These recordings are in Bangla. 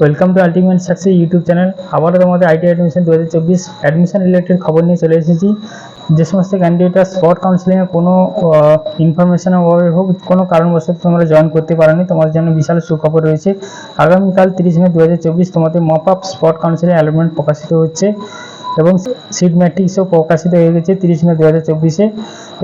Welcome to ultimate success YouTube channel আবারও তোমাদের আইটি অ্যাডমিশন দু হাজার চব্বিশ অ্যাডমিশন রিলেটেড খবর নিয়ে চলে এসেছি। যে সমস্ত ক্যান্ডিডেটরা স্পট কাউন্সিলিংয়ে কোনো ইনফরমেশনের অভাবে হোক, কোনো কারণবশত তোমরা জয়েন করতে পারোনি, তোমাদের জন্য বিশাল সুখবর রয়েছে। আগামীকাল তিরিশ মে দু হাজার চব্বিশ তোমাদের mop up spot counselling allotment প্রকাশিত হচ্ছে। এবং সিট ম্যাট্রিক্সও প্রকাশিত হয়ে গেছে তিরিশ মে দু হাজার চব্বিশে।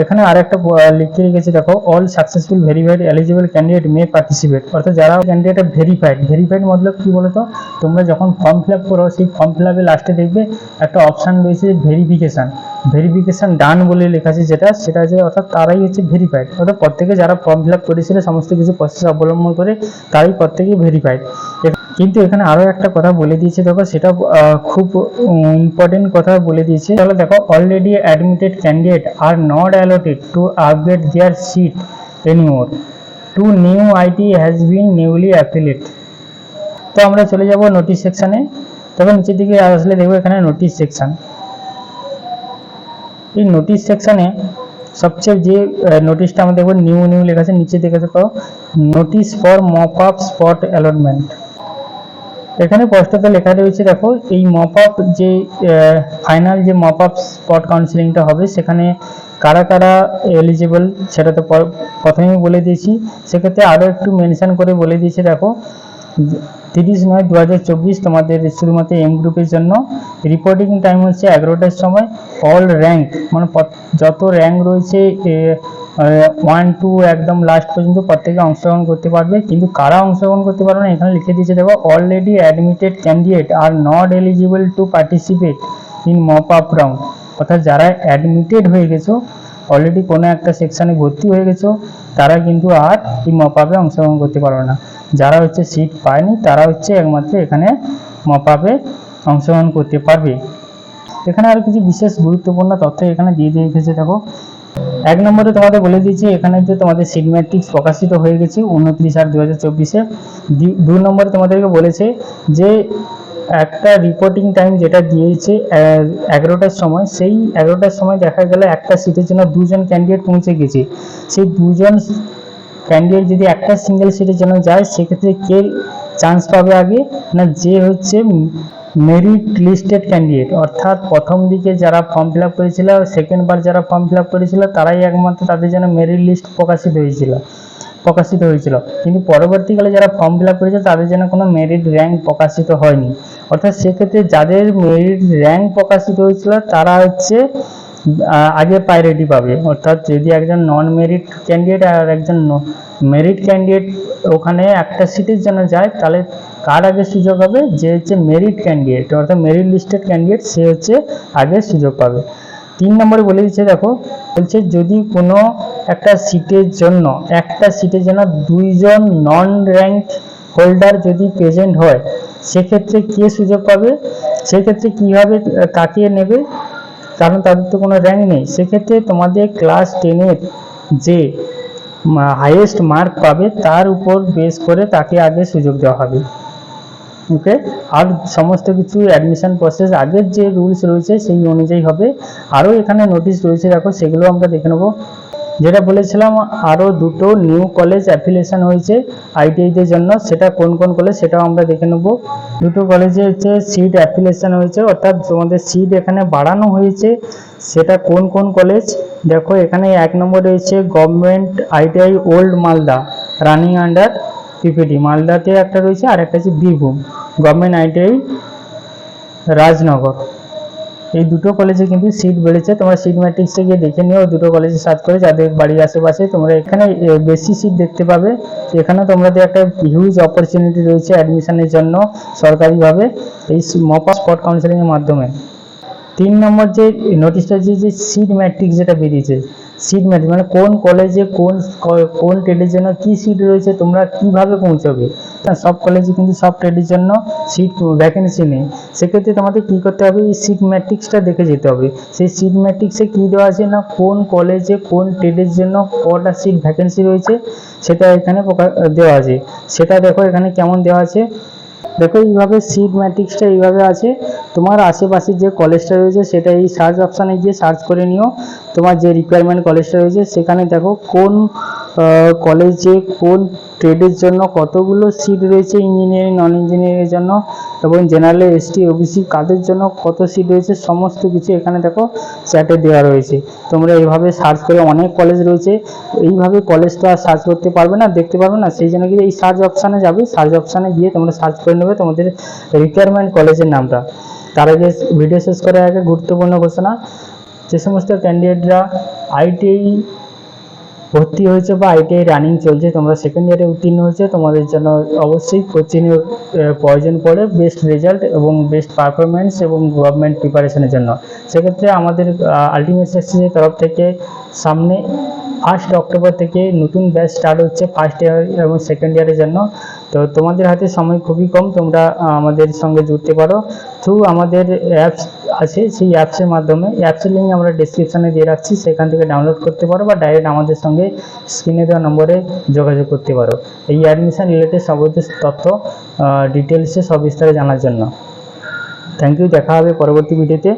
এখানে আরেকটা ব- লিখে রেখেছে, দেখো all successful verified eligible candidate may participate অর্থাৎ যারা ক্যান্ডিডেট ভেরিফাইড ভেরিফাইড মতলব কি বলতো? তোমরা যখন ফর্ম ফিল আপ করো, সেই ফর্ম ফিল আপে লাস্টে দেখবে একটা অপশান রয়েছে ভেরিফিকেশান ভেরিফিকেশান ডান বলে লেখা আছে যেটা, সেটা যে অর্থাৎ তারাই হচ্ছে ভেরিফাইড অর্থাৎ প্রত্যেকে যারা ফর্ম ফিল আপ করেছিল, সমস্ত কিছু প্রসেস অবলম্বন করে তারাই প্রত্যেকেই ভেরিফাইড কিন্তু এখানে আরও একটা কথা বলে দিয়েছে, দেখো সেটা খুব ইম্পর্টেন্ট কথা বলে দিয়েছে। তাহলে দেখো already admitted candidate are not allotted to upgrade their seat anymore to new IT has been newly affiliated তো আমরা চলে যাব নোটিশ সেকশানে তবে নিচের দিকে আসলে দেখব এখানে নোটিশ সেকশন এই নোটিশ সেকশানে সবচেয়ে যে নোটিশটা আমরা দেখব নিউ নিউ লেখা আছে নিচে দেখে দেখো। Notice for mop up spot allotment এখানে স্পষ্টত লেখা রয়েছে, দেখো, এই মপ আপ যে ফাইনাল যে মপ আপ স্পট কাউন্সিলিংটা হবে, সেখানে কারা কারা এলিজিবল সেটা তো প্রথমেই বলে দিয়েছি। সেক্ষেত্রে আরও একটু মেনশান করে বলে দিয়েছে, দেখো, তিরিশ নয় দু তোমাদের শুধুমাত্র এম গ্রুপের জন্য। রিপোর্টিং টাইম হচ্ছে এগারোটার সময়। অল র্যাঙ্ক মানে যত র্যাঙ্ক রয়েছে ওয়ান টু একদম লাস্ট পর্যন্ত প্রত্যেকে অংশগ্রহণ করতে পারবে। কিন্তু কারা অংশগ্রহণ করতে পারবে না, এখানে লিখে দিয়েছে দেখো already admitted candidate are not eligible to participate in mop up round অর্থাৎ যারা অ্যাডমিটেড হয়ে গেছো অলরেডি কোনো একটা সেকশনে ভর্তি হয়ে গেছো, তারা কিন্তু আর এই মপ আপে অংশগ্রহণ করতে পারবে না। যারা হচ্ছে সিট পায়নি, তারা হচ্ছে একমাত্র এখানে মপ আপে অংশগ্রহণ করতে পারবে। এখানে আর কিছু বিশেষ গুরুত্বপূর্ণ তথ্য এখানে দিয়ে দিয়ে রেখেছে দেখো। এক নম্বরে তোমাদের বলে দিয়েছি, এখানে যে তোমাদের সিট ম্যাট্রিক্স প্রকাশিত হয়ে গেছে উনত্রিশ আট দু হাজার চব্বিশে। দুই নম্বরে তোমাদেরকে বলেছে যে, একটা রিপোর্টিং টাইম যেটা দিয়েছে এগারোটার সময়, সেই এগারোটার সময় দেখা গেল একটা সিটের জন্য দুজন ক্যান্ডিডেট পৌঁছে গেছে। সেই দুজন ক্যান্ডিডেট যদি একটা সিঙ্গেল সিটের জন্য যায়, সেক্ষেত্রে কে চান্স পাবে আগে? না, যে হচ্ছে মেরিট লিস্টেড ক্যান্ডিডেট অর্থাৎ প্রথম দিকে যারা ফর্ম ফিল আপ করেছিল সেকেন্ড বার যারা ফর্ম ফিল আপ করেছিল, তারাই একমাত্র তাদের জন্য মেরিট লিস্ট প্রকাশিত হয়েছিল প্রকাশিত হয়েছিল। কিন্তু পরবর্তীকালে যারা ফর্ম ফিল আপ করেছে, তাদের জন্য কোনো মেরিট র্যাঙ্ক প্রকাশিত হয়নি। অর্থাৎ সেক্ষেত্রে যাদের মেরিট র্যাঙ্ক প্রকাশিত হয়েছিল, তারা হচ্ছে আগে প্রায়োরিটি পাবে। অর্থাৎ যদি একজন নন মেরিট ক্যান্ডিডেট আর একজন মেরিট ক্যান্ডিডেট ওখানে একটা সিটের জন্য যায়, তাহলে কার আগে সুযোগ হবে, যে হচ্ছে মেরিট ক্যান্ডিডেট অর্থাৎ মেরিট লিস্টেড ক্যান্ডিডেট সে হচ্ছে আগে সুযোগ পাবে। তিন নম্বরে বলে দিচ্ছে, দেখো, বলছে যদি কোনো একটা সিটের জন্য, একটা সিটের জন্য দুইজন নন র্যাঙ্ক হোল্ডার যদি প্রেজেন্ট হয়, সেক্ষেত্রে কে সুযোগ পাবে? সেক্ষেত্রে কীভাবে কাকে নেবে? কারণ তাদের তো কোনো র্যাঙ্ক নেই। সেক্ষেত্রে তোমাদের ক্লাস টেনের যে হাইয়েস্ট মার্ক পাবে, তার উপর বেস করে তাকে আগে সুযোগ দেওয়া হবে। ওকে আর সমস্ত কিছু অ্যাডমিশন প্রসেস আগের যে রুলস রয়েছে সেই অনুযায়ী হবে। আরও এখানে নোটিশ রয়েছে, দেখো, সেগুলো আমরা দেখে নেব। যেটা বলেছিলাম, আরও দুটো নিউ কলেজ অ্যাফিলিয়েশন হয়েছে আইটিআইদের জন্য। সেটা কোন কোন কলেজ সেটাও আমরা দেখে নেব। দুটো কলেজে হচ্ছে সিট অ্যাফিলিয়েশন হয়েছে, অর্থাৎ তোমাদের সিট এখানে বাড়ানো হয়েছে। সেটা কোন কোন কলেজ দেখো, এখানে এক নম্বর রয়েছে government ITI old Malda running under PPD মালদাতে একটা রয়েছে, আর একটা হচ্ছে বীরভূম গভর্নমেন্ট আইটিআই রাজনগর। এই দুটো কলেজে কিন্তু সিট বেড়েছে, তোমরা সিট ম্যাট্রিক্সে গিয়ে দেখে নিও দুটো কলেজে সার্চ করে যাদের বাড়ির আশেপাশে, তোমরা এখানে বেশি সিট দেখতে পাবে। এখানে তোমাদের একটা হিউজ অপরচুনিটি রয়েছে অ্যাডমিশনের জন্য সরকারিভাবে, এই মপা স্পট কাউন্সিলিংয়ের মাধ্যমে। তিন নম্বর যে নোটিশটা যে সিট ম্যাট্রিক্স যেটা বেরিয়েছে সিট ম্যাট্রিক্স মানে কোন কলেজে কোন কোন ট্রেডের জন্য কি সিট রয়েছে তোমরা কীভাবে পৌঁছবে? না, সব কলেজে কিন্তু সব ট্রেডের জন্য সিট ভ্যাকেন্সি নেই। সেক্ষেত্রে তোমাদের কী করতে হবে? এই সিট ম্যাট্রিক্সটা দেখে যেতে হবে। সেই সিট ম্যাট্রিক্সে কী দেওয়া আছে না? কোন কলেজে কোন ট্রেডের জন্য কটা সিট ভ্যাকেন্সি রয়েছে সেটা এখানে দেওয়া আছে। সেটা দেখো এখানে কেমন দেওয়া আছে। দেখো, এইভাবে সিট ম্যাট্রিক্সটা এইভাবে আছে। তোমার আশেপাশে যে কলেজটা রয়েছে, সেটা এই সার্চ অপশানে গিয়ে সার্চ করে নিও। তোমার যে রিকোয়ারমেন্ট কলেজটা রয়েছে, সেখানে দেখো কোন কলেজে কোন ট্রেডের জন্য কতগুলো সিট রয়েছে ইঞ্জিনিয়ারিং নন ইঞ্জিনিয়ারিংয়ের জন্য এবং জেনারেল এসটি ওবিসি কাদের জন্য কত সিট রয়েছে, সমস্ত কিছু এখানে দেখো চ্যাটে দেওয়া রয়েছে। তোমরা এইভাবে সার্চ করে অনেক কলেজ রয়েছে, এইভাবে কলেজ তো আর সার্চ করতে পারবে না, দেখতে পারবে না, সেই জন্য কি এই সার্চ অপশানে যাবে সার্চ অপশানে গিয়ে তোমরা সার্চ করে নেবে তোমাদের রিকোয়ারমেন্ট কলেজের নামটা। তার আগে ভিডিও শেষ করার আগে গুরুত্বপূর্ণ ঘোষণা, যে সমস্ত ক্যান্ডিডেটরা আইটিআই ভর্তি হয়েছে বা আইটিআই রানিং চলছে, তোমরা সেকেন্ড ইয়ারে উত্তীর্ণ হয়েছে, তোমাদের জন্য অবশ্যই কোচিংয়ের প্রয়োজন পড়ে বেস্ট রেজাল্ট এবং বেস্ট পারফরমেন্স এবং গভর্নমেন্ট প্রিপারেশনের জন্য। সেক্ষেত্রে আমাদের আলটিমেট সাকসেসের তরফ থেকে সামনে ফার্স্ট অক্টোবর থেকে নতুন ব্যাচ স্টার্ট হচ্ছে ফার্স্ট ইয়ার এবং সেকেন্ড ইয়ারের জন্য। তো তোমাদের হাতে সময় খুবই কম, তোমরা আমাদের সঙ্গে জুড়তে পারো। থ্রু আমাদের অ্যাপস আছে, সেই অ্যাপসের মাধ্যমে। অ্যাপসের লিঙ্ক আমরা ডিসক্রিপশানে দিয়ে রাখছি, সেখান থেকে ডাউনলোড করতে পারো বা ডাইরেক্ট আমাদের সঙ্গে স্ক্রিনে দেওয়া নম্বরে যোগাযোগ করতে পারো। এই অ্যাডমিশান রিলেটেড সমস্ত তথ্য ডিটেলসে সবিস্তারে জানার জন্য। থ্যাংক ইউ দেখা হবে পরবর্তী ভিডিওতে